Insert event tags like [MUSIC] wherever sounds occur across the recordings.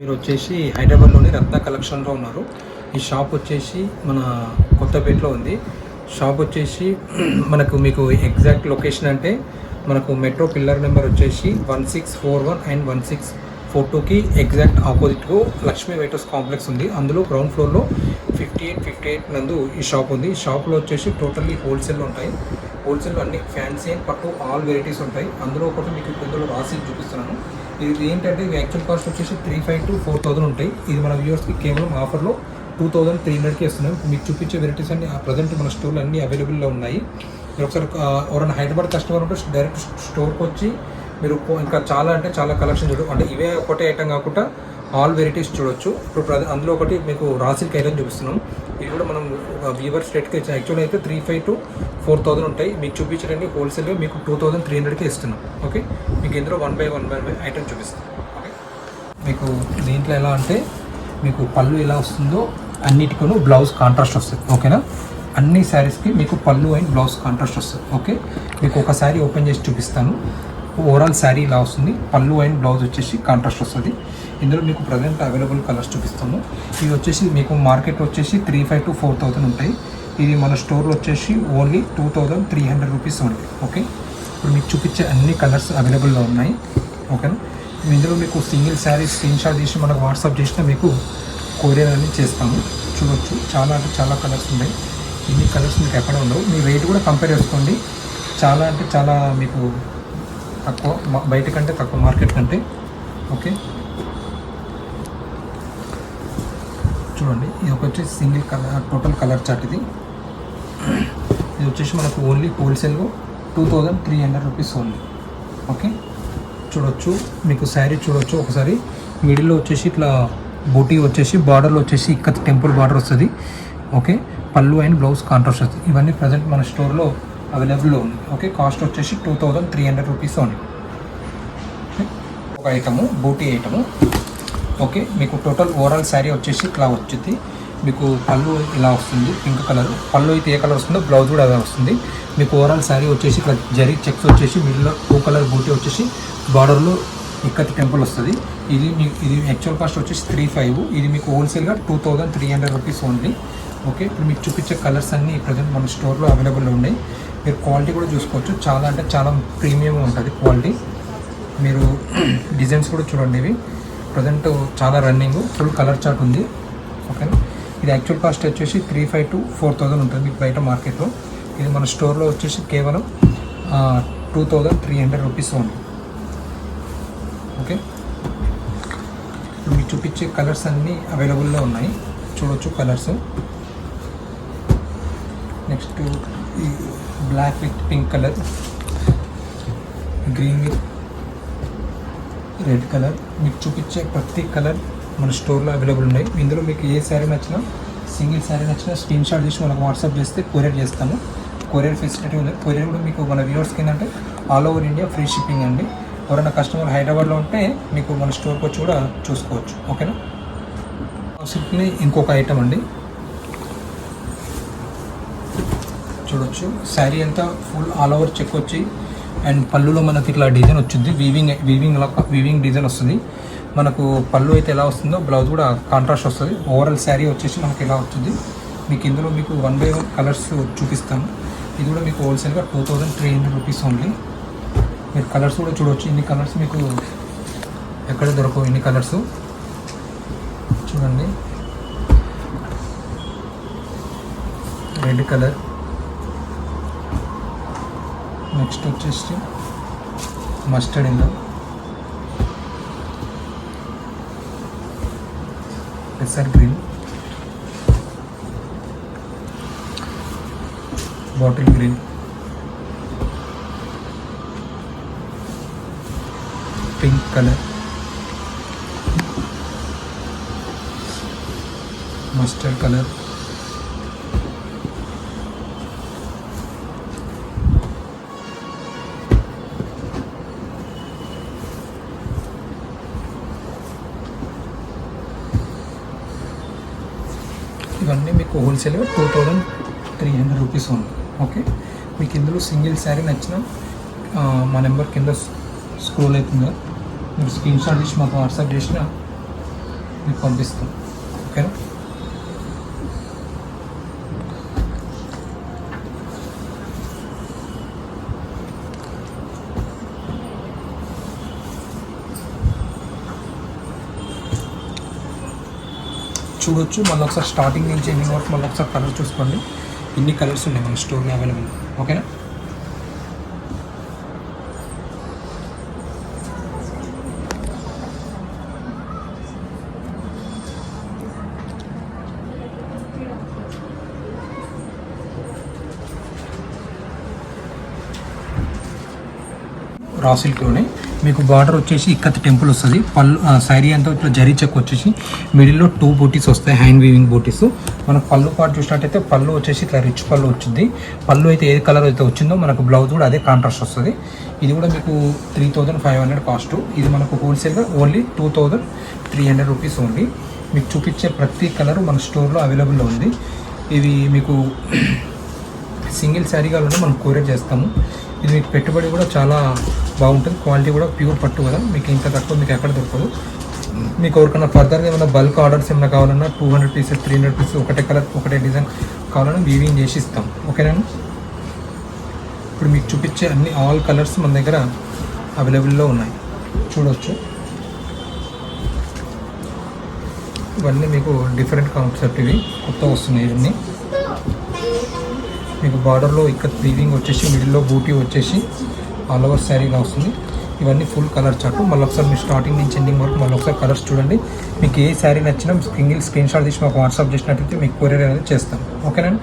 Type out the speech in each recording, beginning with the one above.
మీరు వచ్చేసి హైదరాబాద్లోని రత్న కలెక్షన్లో ఉన్నారు. ఈ షాప్ వచ్చేసి మన కొత్తపేటలో ఉంది. షాప్ వచ్చేసి [CLEARS THROAT] మనకు మీకు ఎగ్జాక్ట్ లొకేషన్ అంటే మనకు మెట్రో పిల్లర్ నెంబర్ వచ్చేసి one six four one and one six four టూకి ఎగ్జాక్ట్ ఆపోజిట్లో లక్ష్మీ వెయిటర్స్ కాంప్లెక్స్ ఉంది. అందులో గ్రౌండ్ ఫ్లోర్లో ఫిఫ్టీ ఎయిట్ ఫిఫ్టీ ఎయిట్ నందు ఈ షాప్ ఉంది. ఈ షాప్లో వచ్చేసి టోటల్లీ హోల్సేల్ ఉంటాయి. హోల్సేల్ అన్ని ఫ్యాన్సీ అండ్ పట్టు ఆల్ వెరైటీస్ ఉంటాయి. అందులో ఒకటి మీకు ఇందులో రాసి చూపిస్తున్నాను. ఇది ఏంటంటే ఇవి యాక్చువల్ కాస్ట్ వచ్చేసి three five to four thousand ఉంటాయి. ఇది మన వ్యూవర్స్కి కేవలం ఆఫర్లో టూ థౌసండ్ త్రీ హండ్రెడ్కి ఇస్తున్నాం మీకు చూపించే వెరైటీస్ అన్ని ప్రజెంట్ మన స్టోర్లు అన్నీ అవైలబుల్లో ఉన్నాయి. మీరు ఒకసారి ఎవరైనా హైదరాబాద్ కస్టమర్ ఉంటే డైరెక్ట్ స్టోర్కి వచ్చి మీరు ఇంకా చాలా అంటే చాలా కలెక్షన్ చూడవచ్చు అంటే ఇవే ఒకటే ఐటమ్ కాకుండా ఆల్ వెరైటీస్ చూడొచ్చు. ఇప్పుడు అందులో ఒకటి మీకు రాసిల్ కైలని చూపిస్తున్నాం. కూడా మనం వీవర్ స్టేట్కి యాక్చువల్ అయితే three five to four thousand ఉంటాయి. మీకు చూపించడానికి హోల్సేల్గా మీకు టూ థౌసండ్ త్రీ హండ్రెడ్కి ఇస్తున్నాం. ఓకే మీకు ఇందులో one by one by one item చూపిస్తాం. ఓకే మీకు దీంట్లో ఎలా అంటే మీకు పళ్ళు ఎలా వస్తుందో అన్నిటికీ బ్లౌజ్ కాంట్రాస్ట్ వస్తుంది ఓకేనా అన్ని శారీస్కి మీకు పళ్ళు అండ్ బ్లౌజ్ కాంట్రాస్ట్ వస్తుంది ఓకే మీకు ఒక శారీ ఓపెన్ చేసి చూపిస్తాను. ఓవరాల్ శారీ ఇలా వస్తుంది. పళ్ళు అండ్ బ్లౌజ్ వచ్చేసి కాంట్రాస్ట్ వస్తుంది. ఇందులో మీకు ప్రజెంట్ అవైలబుల్ కలర్స్ చూపిస్తాము ఇవి వచ్చేసి మీకు మార్కెట్ వచ్చేసి three five to four thousand ఉంటాయి. ఇది మన స్టోర్లో వచ్చేసి only two thousand three hundred rupees ఉంది ఓకే ఇప్పుడు మీకు చూపించే అన్ని కలర్స్ అవైలబుల్లో ఉన్నాయి. ఓకేనా ఇందులో మీకు సింగిల్ శారీ స్క్రీన్ షాట్ తీసి మనకు వాట్సాప్ చేసినా మీకు కొరియర్ అనేది చేస్తాము. చూడొచ్చు. చాలా అంటే చాలా కలర్స్ ఉన్నాయి. ఇన్ని కలర్స్ మీకు ఎక్కడ ఉండవు. మీ రేట్ కూడా కంపేర్ చేసుకోండి. చాలా అంటే చాలా మీకు తక్కువ బయట కంటే తక్కువ మార్కెట్ కంటే. ఓకే. చూడండి ఇది ఒక single colour total colour chart ఇది. ఇది వచ్చేసి మనకు ఓన్లీ హోల్సేల్లో two thousand three hundred rupees only. Okay. చూడొచ్చు మీకు శారీ చూడొచ్చు. ఒకసారి మిడిల్లో వచ్చేసి ఇట్లా బూటీ వచ్చేసి బార్డర్లో వచ్చేసి ఇక్కడ టెంపుల్ బార్డర్ వస్తుంది. ఓకే. పళ్ళు అండ్ బ్లౌజ్ కాంట్రాస్ట్ వస్తుంది. ఇవన్నీ ప్రజెంట్ మన స్టోర్లో అవైలబుల్లో ఉంది. ఓకే కాస్ట్ వచ్చేసి two thousand three hundred rupees only ఒక ఐటము బూటీ ఐటము ఓకే మీకు టోటల్ ఓవరాల్ శారీ వచ్చేసి ఇట్లా వచ్చింది. మీకు పళ్ళు ఇలా వస్తుంది పింక్ కలర్ పళ్ళు అయితే ఏ కలర్ వస్తుందో బ్లౌజ్ కూడా అదే వస్తుంది. మీకు ఓవరాల్ శారీ వచ్చేసి ఇక్కడ జరీ చెక్స్ వచ్చేసి మిడిల్లో టూ కలర్ బూటీ వచ్చేసి బార్డర్లో ఇక్కత్ టెంపుల్ వస్తుంది. ఇది మీకు ఇది యాక్చువల్ కాస్ట్ వచ్చేసి త్రీ ఫైవ్ ఇది మీకు హోల్సేల్గా two thousand three hundred rupees only okay ఇప్పుడు మీకు చూపించే కలర్స్ అన్నీ ప్రజెంట్ మన స్టోర్లో అవైలబుల్ ఉన్నాయి. మీరు క్వాలిటీ కూడా చూసుకోవచ్చు. చాలా అంటే చాలా ప్రీమియం ఉంటుంది క్వాలిటీ మీరు డిజైన్స్ కూడా చూడండి ఇవి. ప్రజెంట్ చాలా రన్నింగ్ ఫుల్ కలర్ చార్ట్ ఉంది. ఓకేనా ఇది యాక్చువల్ కాస్ట్ వచ్చేసి three five to four thousand ఉంటుంది మీకు బయట మార్కెట్లో ఇది మన స్టోర్లో వచ్చేసి కేవలం two thousand three hundred rupees ఉంది ఓకే ఇప్పుడు మీకు చూపించే కలర్స్ అన్నీ అవైలబుల్లో ఉన్నాయి. చూడొచ్చు కలర్స్ నెక్స్ట్ ఈ black with pink colour green with red colour మీకు చూపించే ప్రతి కలర్ మన స్టోర్లో అవైలబుల్ ఉన్నాయి. ఇందులో మీకు ఏ శారీ నచ్చినా సింగిల్ శారీ నచ్చినా స్క్రీన్ షాట్ చేసి మనకు వాట్సాప్ చేస్తే కొరియర్ చేస్తాము. కొరియర్ ఫెసిలిటీ ఉంది. కొరియర్ కూడా మీకు మన వ్యూవర్స్కి ఏంటంటే all over India free shipping అండి. ఎవరైనా కస్టమర్ హైదరాబాద్లో ఉంటే మీకు మన స్టోర్కి వచ్చి కూడా చూసుకోవచ్చు. ఓకేనా సిల్క్ని ఇంకొక ఐటమ్ అండి. చూడొచ్చు. శారీ అంతా ఫుల్ ఆల్ ఓవర్ చెక్ వచ్చి అండ్ పళ్ళులో మనకి ఇట్లా డిజైన్ వచ్చింది. వీవింగ్ వీవింగ్ వీవింగ్ డిజైన్ వస్తుంది. మనకు పళ్ళు అయితే ఎలా వస్తుందో బ్లౌజ్ కూడా కాంట్రాస్ట్ వస్తుంది. ఓవరాల్ శారీ వచ్చేసి మనకి ఎలా వచ్చింది మీకు ఇందులో మీకు వన్ బై వన్ కలర్స్ చూపిస్తాను. ఇది కూడా మీకు హోల్సేల్గా two thousand three hundred rupees only మీరు కలర్స్ కూడా చూడవచ్చు ఇన్ని కలర్స్ మీకు ఎక్కడ దొరకవు ఇన్ని కలర్స్ చూడండి. రెడ్ కలర్ నెక్స్ట్ వచ్చేసి mustard yellow పెసర్ green bottle green pink colour mustard colour హోల్సేల్గా two thousand three hundred rupees ఉంది. ఓకే మీకు ఇందులో సింగిల్ శారీ నచ్చిన మా నెంబర్ కింద స్క్రోల్ అవుతుంది? మీరు స్క్రీన్ షాట్ ఇచ్చి మాకు వాట్సాప్ చేసిన మీకు పంపిస్తాం. ఓకేనా చూడొచ్చు. మళ్ళీ ఒకసారి స్టార్టింగ్ నుంచి ఎండింగ్ వరకు మళ్ళీ ఒకసారి కలర్ చూసుకోండి. ఇన్ని కలర్స్ ఉన్నాయి మన స్టోర్లో అవైలబుల్ ఓకేనా రా సిల్క్లోనే మీకు బార్డర్ వచ్చేసి ఇక్కత్ టెంపుల్ వస్తుంది. పళ్ళు శారీ అంతా ఇట్లా జరీ చెక్ వచ్చేసి మిడిల్లో టూ బూటీస్ వస్తాయి హ్యాండ్ వీవింగ్ బూటీస్. మనకు పళ్ళు పాటు చూసినట్టయితే పళ్ళు వచ్చేసి ఇట్లా రిచ్ పళ్ళు వచ్చింది. పళ్ళు అయితే ఏ కలర్ అయితే వచ్చిందో మనకు బ్లౌజ్ కూడా అదే కాంట్రాస్ట్ వస్తుంది. ఇది కూడా మీకు three thousand five hundred cost ఇది మనకు హోల్సేల్గా only two thousand three hundred rupees only మీకు చూపించే ప్రతి కలర్ మన స్టోర్లో అవైలబుల్లో ఉంది. ఇవి మీకు [CLEARS THROAT] సింగిల్ శారీగా మనం కొరియర్ చేస్తాము. ఇది మీకు పెట్టుబడి కూడా చాలా బాగుంటుంది. క్వాలిటీ కూడా ప్యూర్ పట్టు కదా. మీకు ఇంత తక్కువ మీకు ఎక్కడ దొరకదు. మీకు ఎవరికైనా ఫర్దర్గా ఏమైనా బల్క్ ఆర్డర్స్ ఏమైనా కావాలన్నా two hundred pieces three hundred pieces ఒకటే కలర్ ఒకటే డిజైన్ కావాలన్నా వీవింగ్ చేసి ఇస్తాం. ఓకేనా? ఇప్పుడు మీకు చూపించే అన్ని ఆల్ కలర్స్ మన దగ్గర అవైలబుల్లో ఉన్నాయి. చూడవచ్చు ఇవన్నీ మీకు డిఫరెంట్ కాన్సెప్ట్ ఇవి. కొత్త వస్తున్నాయి ఇవన్నీ. మీకు బార్డర్లో ఇక్కడ వీవింగ్ వచ్చేసి మిడిల్లో బూటీ వచ్చేసి ఆల్ ఓవర్ శారీగా వస్తుంది. ఇవన్నీ ఫుల్ కలర్ చార్ట్ మళ్ళీ ఒకసారి మీరు స్టార్టింగ్ నుంచి ఎండింగ్ వరకు మళ్ళీ ఒకసారి కలర్స్ చూడండి. మీకు ఏ శారీ నచ్చినా సింగిల్ స్క్రీన్ షాట్ తీసి మాకు వాట్సాప్ చేసినట్టయితే మీకు కొరియర్ అనేది చేస్తాం. ఓకేనండి?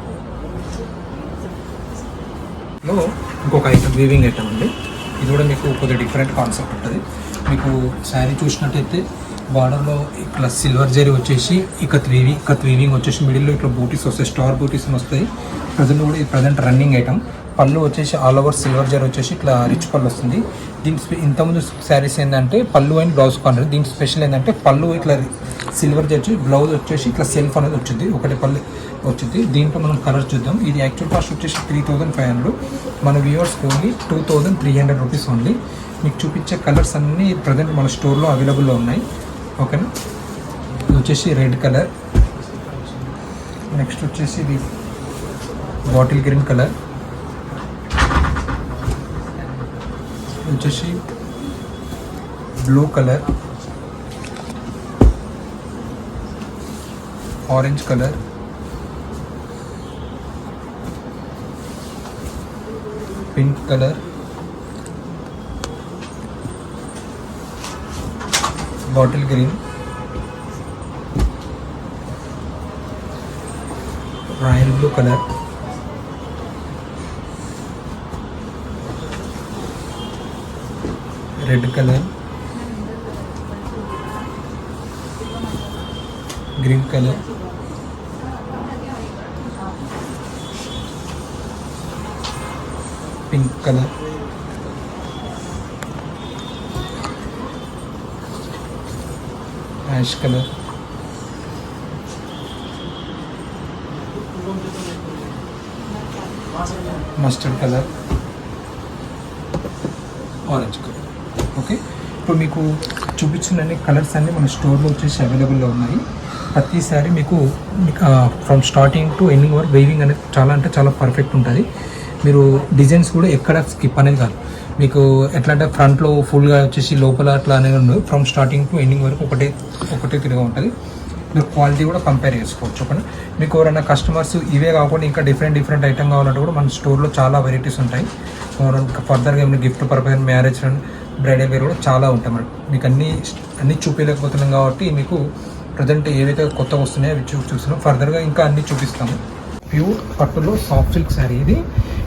లో ఇంకొక ఐటమ్ వీవింగ్ ఐటమ్ అండి. ఇది కూడా మీకు కొద్దిగా డిఫరెంట్ కాన్సెప్ట్ ఉంటుంది. మీకు శారీ చూసినట్టయితే బార్డర్లో ఇట్లా సిల్వర్ జరీ వచ్చేసి ఇక్కడ వీవింగ్ ఇకత్ వీవింగ్ వచ్చేసి మిడిల్లో ఇట్లా బూటీస్ వస్తాయి స్టార్ బూటీస్ అని వస్తాయి. ప్రజెంట్ కూడా ఇది ప్రజెంట్ రన్నింగ్ ఐటమ్ పళ్ళు వచ్చేసి ఆల్ ఓవర్ సిల్వర్ జరీ వచ్చేసి ఇట్లా రిచ్ పళ్ళు వస్తుంది. దీని ఇంతకుముందు శారీస్ ఏంటంటే పళ్ళు అండ్ బ్లౌజ్ కావాలి దీని స్పెషల్ ఏంటంటే పళ్ళు ఇట్లా సిల్వర్ జరీ బ్లౌజ్ వచ్చేసి ఇట్లా సెల్ఫ్ అనేది వచ్చింది. ఒకటి పళ్ళు వచ్చింది. దీంట్లో మనం కలర్ చూద్దాం. ఇది యాక్చువల్ కాస్ట్ వచ్చేసి త్రీ థౌజండ్ ఫైవ్ హండ్రెడ్ మన viewers only two thousand three hundred rupees only మీకు చూపించే కలర్స్ అన్నీ ప్రజెంట్ మన స్టోర్లో అవైలబుల్లో ఉన్నాయి. ఓకేనా ఇది వచ్చేసి రెడ్ కలర్. నెక్స్ట్ వచ్చేసి ఇది బాటిల్ గ్రీన్ కలర్. ఇది వచ్చేసి blue colour. Orange colour. Pink colour. Bottle green royal blue colour red colour green colour pink colour ash colour mustard colour orange colour okay ఇప్పుడు మీకు చూపించిన కలర్స్ అన్నీ మన స్టోర్లో వచ్చేసి అవైలబుల్లో ఉన్నాయి. ప్రతిసారి మీకు ఫ్రమ్ స్టార్టింగ్ టు ఎండింగ్ వరకు వేవింగ్ అనేది చాలా అంటే చాలా పర్ఫెక్ట్ ఉంటుంది. మీరు డిజైన్స్ కూడా ఎక్కడ స్కిప్ అనేది కాదు. మీకు ఎట్లా అంటే ఫ్రంట్లో ఫుల్గా వచ్చేసి లోపల అట్లా అనేది ఉండదు. ఫ్రమ్ స్టార్టింగ్ టు ఎండింగ్ వరకు ఒకటే ఒకటే తిరిగా ఉంటుంది. మీరు క్వాలిటీ కూడా కంపేర్ చేసుకోవచ్చు. ఓకేనా? మీకు ఎవరైనా కస్టమర్స్ ఇవే కాకుండా ఇంకా డిఫరెంట్ డిఫరెంట్ ఐటమ్ కావాలంటే కూడా మన స్టోర్లో చాలా వెరైటీస్ ఉంటాయి. ఫర్దర్గా ఏమైనా gift purpose marriage bridal wear కూడా చాలా ఉంటాయి మరి మీకు అన్ని అన్ని చూపించలేకపోతున్నాం కాబట్టి మీకు ప్రజెంట్ ఏవైతే కొత్తగా వస్తున్నాయో అవి చూ చూస్తున్నాం. ఫర్దర్గా ఇంకా అన్ని చూపిస్తాము. ప్యూర్ పట్టులో సాఫ్ట్ సిల్క్ శారీ ఇది.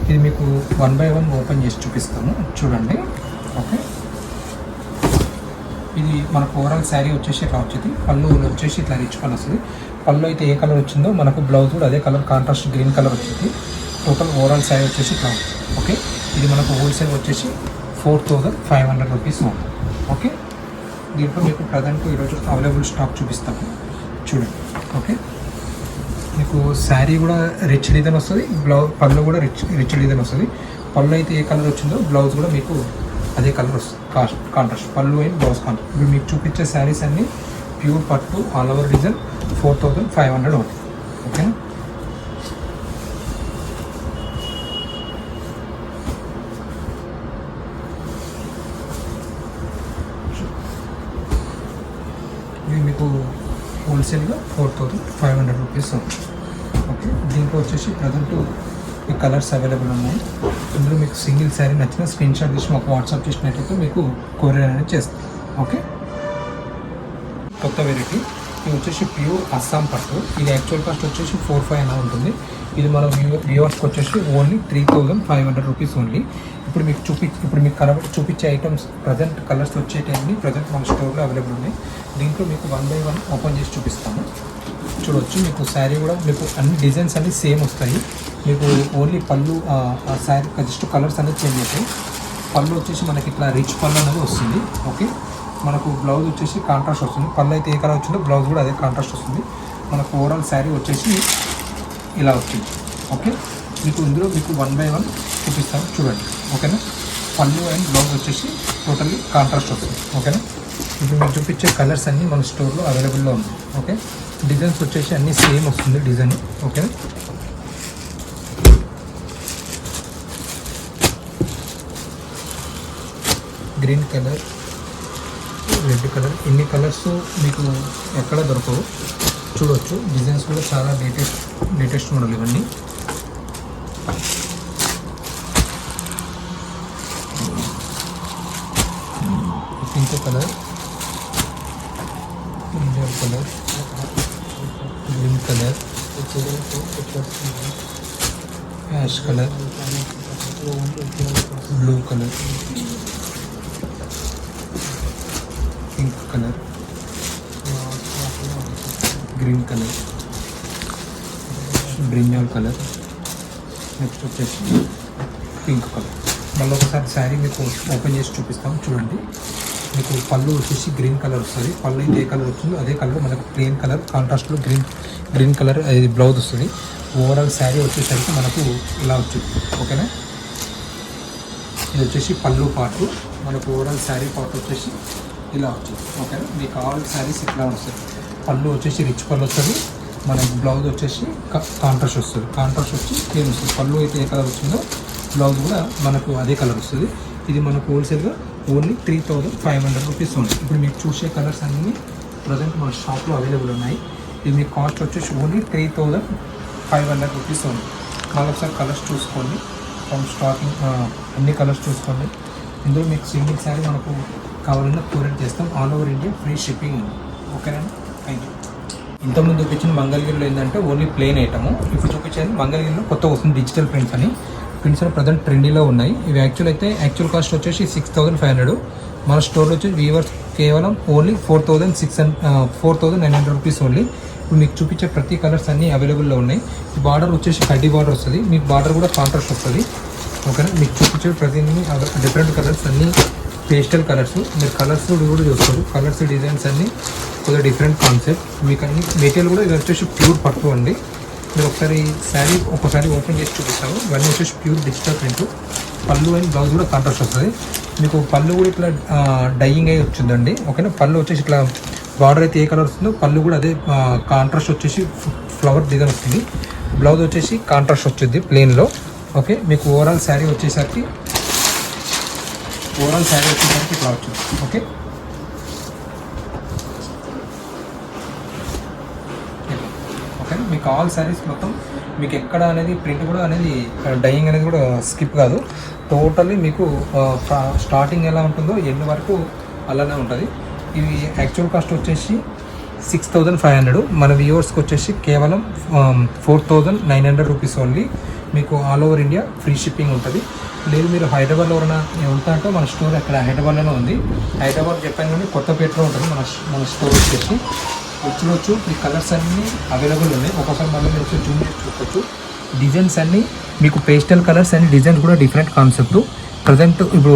ఇది మీకు వన్ బై వన్ ఓపెన్ చేసి చూపిస్తాము చూడండి. ఓకే ఇది మనకు ఓవరాల్ శారీ వచ్చేసి ఇట్లా వచ్చింది పళ్ళు వచ్చేసి ఇట్లా రిచ్ కలర్ వస్తుంది పళ్ళు అయితే ఏ కలర్ వచ్చిందో మనకు బ్లౌజ్ కూడా అదే కలర్ కాంట్రాస్ట్ గ్రీన్ కలర్ వచ్చింది. టోటల్ ఓవరాల్ శారీ వచ్చేసి ఇట్లా ఓకే ఇది మనకు హోల్సేల్ వచ్చేసి four thousand five hundred rupees ఉంది ఓకే దీంట్లో మీకు ప్రజెంట్ ఈరోజు అవైలబుల్ స్టాక్ చూపిస్తాము చూడండి. ఓకే మీకు శారీ కూడా రిచ్ డిజైన్ వస్తుంది బ్లౌజ్ పళ్ళు కూడా రిచ్ రిచ్ డిజైన్ వస్తుంది. పళ్ళు అయితే ఏ కలర్ వచ్చిందో బ్లౌజ్ కూడా మీకు అదే కలర్ వస్తుంది. కాస్ట్ కాంట్రాస్ట్ పళ్ళు అండ్ బ్లౌజ్ కాంట్రాస్ట్ ఇప్పుడు మీకు చూపించే శారీస్ అన్నీ ప్యూర్ పట్టు all over design four thousand five hundred ఉంది ఓకేనా ఇది మీకు హోల్సేల్గా four thousand five hundred rupees ఉంది. ఓకే దీంట్లో వచ్చేసి ప్రజెంట్ ఈ కలర్స్ అవైలబుల్ ఉన్నాయి. ఇందులో మీకు సింగిల్ శారీ నచ్చిన స్క్రీన్ షాట్ తీసి మాకు వాట్సాప్ చేసినట్టయితే మీకు కొరియర్ అనేది చేస్తాం. ఓకే కొత్త వెరైటీ ఇది వచ్చేసి ప్యూర్ అస్సాం పట్టు. ఇది యాక్చువల్ కాస్ట్ వచ్చేసి ఫోర్ ఫైవ్ అలా ఉంటుంది. ఇది మన వ్యూవర్స్కి వచ్చేసి only three thousand five hundred rupees only ఇప్పుడు మీకు చూపి ఇప్పుడు మీకు కలర్ చూపించే ఐటమ్స్ ప్రజెంట్ కలర్స్ వచ్చేటన్నీ ప్రజెంట్ మన స్టోర్లో అవైలబుల్ ఉన్నాయి. దీంట్లో మీకు వన్ బై వన్ ఓపెన్ చేసి చూపిస్తాము. చూడొచ్చు. మీకు శారీ కూడా మీకు అన్ని డిజైన్స్ అన్నీ సేమ్ వస్తాయి. మీకు ఓన్లీ పళ్ళు శారీ జస్ట్ కలర్స్ అనేది చేంజ్ అవుతాయి. పళ్ళు వచ్చేసి మనకి ఇట్లా రిచ్ పళ్ళు అనేది వస్తుంది. ఓకే మనకు బ్లౌజ్ వచ్చేసి కాంట్రాస్ట్ వస్తుంది. పళ్ళు అయితే ఏ కలర్ వచ్చిందో బ్లౌజ్ కూడా అదే కాంట్రాస్ట్ వస్తుంది. మనకు ఓవరాల్ శారీ వచ్చేసి ఇలా వచ్చింది. ఓకే? మీకు ఇందులో మీకు వన్ బై వన్ చూపిస్తాను. చూడండి. ఓకేనా? పళ్ళు అండ్ బ్లౌజ్ వచ్చేసి టోటల్లీ కాంట్రాస్ట్ వస్తుంది. ఓకేనా? ఇప్పుడు మీకు చూపించే కలర్స్ అన్నీ మన స్టోర్లో అవైలబుల్లో ఉంది ఓకే? డిజైన్స్ వచ్చేసి అన్నీ సేమ్ వస్తుంది డిజైన్ ఓకేనా? గ్రీన్ కలర్ రెడ్ కలర్ ఇన్ని కలర్స్ మీకు ఎక్కడ దొరకవు. చూడవచ్చు డిజైన్స్ కూడా చాలా లేటెస్ట్ లేటెస్ట్ మోడల్ ఇవన్నీ pink colour పింజర్ colour green colour ash colour blue colour pink colour green colour. Brinjal colour next వచ్చేసి పింక్ కలర్ మళ్ళీ ఒకసారి శారీ మీకు ఓపెన్ చేసి చూపిస్తాం చూడండి. మీకు పళ్ళు వచ్చేసి గ్రీన్ కలర్ వస్తుంది. పళ్ళు అయితే ఏ కలర్ వచ్చిందో అదే కలర్ మనకు ప్లెయిన్ కలర్ కాంట్రాస్ట్లో గ్రీన్ గ్రీన్ కలర్ ఇది బ్లౌజ్ వస్తుంది. ఓవరాల్ శారీ వచ్చేసరికి మనకు ఇలా వచ్చింది. ఓకేనా ఇది వచ్చేసి పళ్ళు పాటు మనకు ఓవరాల్ శారీ పాటు వచ్చేసి ఇలా వచ్చింది. ఓకేనా మీకు ఆల్ శారీస్ ఇట్లా వస్తుంది పళ్ళు వచ్చేసి రిచ్ పళ్ళు వస్తుంది. మన బ్లౌజ్ వచ్చేసి కాంట్రాస్ట్ వస్తుంది. కాంట్రాస్ట్ వచ్చి సేమ్ వస్తుంది. పళ్ళు అయితే ఏ కలర్ వచ్చిందో బ్లౌజ్ కూడా మనకు అదే కలర్ వస్తుంది. ఇది మనకు హోల్సేల్గా only three thousand five hundred rupees ఉంది. ఇప్పుడు మీకు చూసే కలర్స్ అన్నీ ప్రజెంట్ మన షాప్లో అవైలబుల్ ఉన్నాయి. ఇది మీకు కాస్ట్ వచ్చేసి only three thousand five hundred rupees ఉంది. మళ్ళీ ఒకసారి కలర్స్ చూసుకోండి. ఫ్రమ్ స్టాకింగ్ అన్ని కలర్స్ చూసుకోండి. ఇందులో మీకు సింగిల్ శారీ మనకు కావాలన్నా కొరియర్ చేస్తాం. All over India free shipping ఉంది. ఓకేనండి థ్యాంక్ యూ ఇంతకుముందు చూపించిన మంగళగిరిలో ఏంటంటే ఓన్లీ ప్లేన్ ఐటమ్. ఇప్పుడు చూపించేది మంగళగిరిలో కొత్త వస్తుంది డిజిటల్ ప్రింట్స్ అని. ప్రింట్స్ ప్రజెంట్ ట్రెండీలో ఉన్నాయి. ఇవి యాక్చువల్ అయితే యాక్చువల్ కాస్ట్ వచ్చేసి సిక్స్ థౌసండ్ ఫైవ్ హండ్రెడ్ మన స్టోర్లో వచ్చి వీవర్స్ కేవలం only four thousand six four thousand nine hundred rupees only ఇప్పుడు మీకు చూపించే ప్రతి కలర్స్ అన్నీ అవైలబుల్లో ఉన్నాయి. బార్డర్ వచ్చేసి కడ్డీ బార్డర్ వస్తుంది. మీకు బార్డర్ కూడా కాంట్రాస్ట్ వస్తుంది. ఓకేనా? మీకు చూపించే ప్రతి డిఫరెంట్ కలర్స్ అన్నీ పేస్టల్ కలర్స్. మీరు కలర్స్ కూడా చూస్తారు. కలర్స్ డిజైన్స్ అన్నీ కొద్దిగా డిఫరెంట్ కాన్సెప్ట్. మీకు అన్ని మెటీరియల్ కూడా ఇది వచ్చేసి ప్యూర్ పట్టు అండి. మీరు ఒకసారి శారీ ఒకసారి ఓపెన్ చేసి చూపిస్తాము ఇవన్నీ వచ్చేసి pure digital print. Pallu and blouse కూడా కాంట్రాస్ట్ వస్తుంది. మీకు పళ్ళు కూడా ఇట్లా డైయింగ్ అయి వచ్చిందండి. ఓకేనా? పళ్ళు వచ్చేసి ఇట్లా బార్డర్ అయితే ఏ కలర్ వస్తుందో పళ్ళు కూడా అదే కాంట్రాస్ట్ వచ్చేసి ఫ్లవర్ డిజైన్ వస్తుంది. బ్లౌజ్ వచ్చేసి కాంట్రాస్ట్ వచ్చింది ప్లెయిన్లో ఓకే? మీకు ఓవరాల్ శారీ వచ్చేసరికి ఓవరాల్ శారీ వచ్చేసరికి ఇట్లా వచ్చింది ఓకే ఓకే మీకు ఆల్ శారీస్ మొత్తం మీకు ఎక్కడ అనేది ప్రింట్ కూడా అనేది uh, డైయింగ్ అనేది కూడా స్కిప్ కాదు. టోటల్లీ మీకు uh, స్టార్టింగ్ ఎలా ఉంటుందో ఎండ్ వరకు అలానే ఉంటుంది. ఇవి యాక్చువల్ కాస్ట్ వచ్చేసి సిక్స్ థౌజండ్ ఫైవ్ హండ్రెడ్. మన వ్యూవర్స్కి వచ్చేసి కేవలం four thousand nine hundred rupees only. మీకు all over India free shipping ఉంటుంది. లేదు మీరు హైదరాబాద్లో ఎవరైనా వెళ్తా అంటే మన స్టోర్ అక్కడ హైదరాబాద్లోనే ఉంది. హైదరాబాద్ చెప్పాను కానీ కొత్తపేటలో ఉంటుంది మన మన స్టోర్ వచ్చేసి. వచ్చినొచ్చు మీ కలర్స్ అన్నీ అవైలబుల్ ఉన్నాయి. ఒకసారి మళ్ళీ మీరు జూమ్ చేసి చూసుకోవచ్చు డిజైన్స్ అన్నీ మీకు పేస్టల్ కలర్స్ అన్ని డిజైన్స్ కూడా డిఫరెంట్ కాన్సెప్ట్. ప్రజెంట్ ఇప్పుడు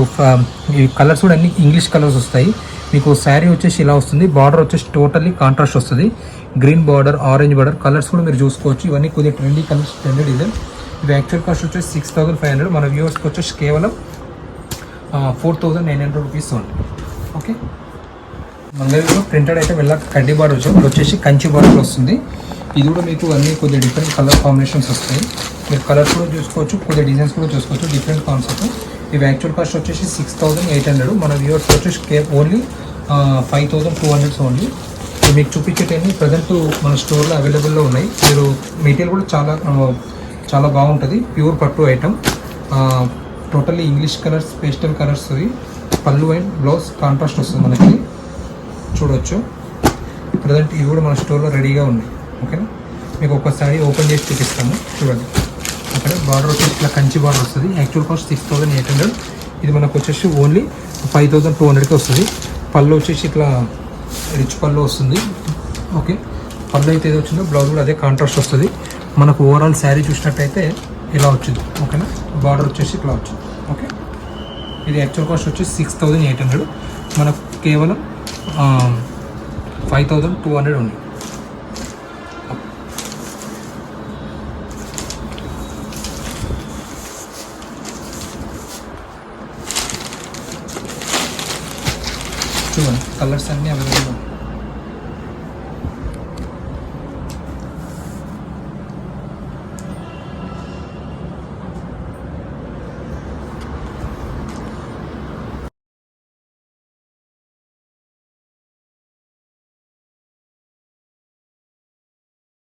ఈ కలర్స్ కూడా అన్ని ఇంగ్లీష్ కలర్స్ వస్తాయి. మీకు శారీ వచ్చేసి ఇలా వస్తుంది. బార్డర్ వచ్చేసి టోటల్లీ కాంట్రాస్ట్ వస్తుంది. Green border orange border colours కూడా మీరు చూసుకోవచ్చు. ఇవన్నీ కొద్దిగా ట్రెండీ కలర్స్ ట్రెండీ డిజైన్ ఇవి యాక్చువల్ కాస్ట్ వచ్చేసి సిక్స్ థౌసండ్ ఫైవ్ హండ్రెడ్ మన వ్యూవర్స్కి వచ్చేసి కేవలం four thousand nine hundred rupees ఉంది ఓకే మన దగ్గర ప్రింటెడ్ అయితే వెళ్ళాక కడ్డీ బార్డర్ వచ్చి. వచ్చేసి కంచి బార్డర్ వస్తుంది. ఇది కూడా మీకు అన్ని కొద్దిగా డిఫరెంట్ కలర్ కాంబినేషన్స్ వస్తాయి. మీరు కలర్స్ కూడా చూసుకోవచ్చు కొద్దిగా డిజైన్స్ కూడా చూసుకోవచ్చు డిఫరెంట్ కాన్సెప్ట్ ఇవి యాక్చువల్ కాస్ట్ వచ్చేసి సిక్స్ థౌసండ్ ఎయిట్ హండ్రెడ్ మన వ్యూవర్స్ వచ్చేసి కే only five thousand two hundreds only మీకు చూపించేటన్ని ప్రజెంట్ మన స్టోర్లో అవైలబుల్లో ఉన్నాయి. మీరు మెటీరియల్ కూడా చాలా చాలా బాగుంటుంది. ప్యూర్ పట్టు item totally English colours pastel colours pallu and blouse contrast వస్తుంది మనకి. చూడొచ్చు. ప్రజెంట్ ఇవి కూడా మన స్టోర్లో రెడీగా ఉన్నాయి. ఓకేనా మీకు ఒకసారి ఓపెన్ చేసి చూపిస్తాము చూడండి. అక్కడ బార్డర్ వచ్చేసి ఇట్లా కంచి బార్డర్ వస్తుంది. Actual cost six thousand eight hundred ఇది మనకు వచ్చేసి ఓన్లీ ఫైవ్ థౌసండ్ టూ హండ్రెడ్కి వస్తుంది. పళ్ళు వచ్చేసి ఇట్లా రిచ్ పళ్ళు వస్తుంది. ఓకే పళ్ళు అయితే ఏదో వచ్చిందో బ్లౌజ్ కూడా అదే కాంట్రాస్ట్ వస్తుంది. మనకు ఓవరాల్ శారీ చూసినట్టయితే ఇలా వచ్చింది. ఓకేనా బార్డర్ వచ్చేసి ఇట్లా వచ్చింది. ఓకే ఇది యాక్చువల్ కాస్ట్ వచ్చి సిక్స్ థౌజండ్ ఎయిట్ హండ్రెడ్ మనకు కేవలం ఫైవ్ థౌజండ్ టూ హండ్రెడ్ ఉంది. చూడండి కలర్స్ అన్నీ అవైలబుల్ ఉన్నాయి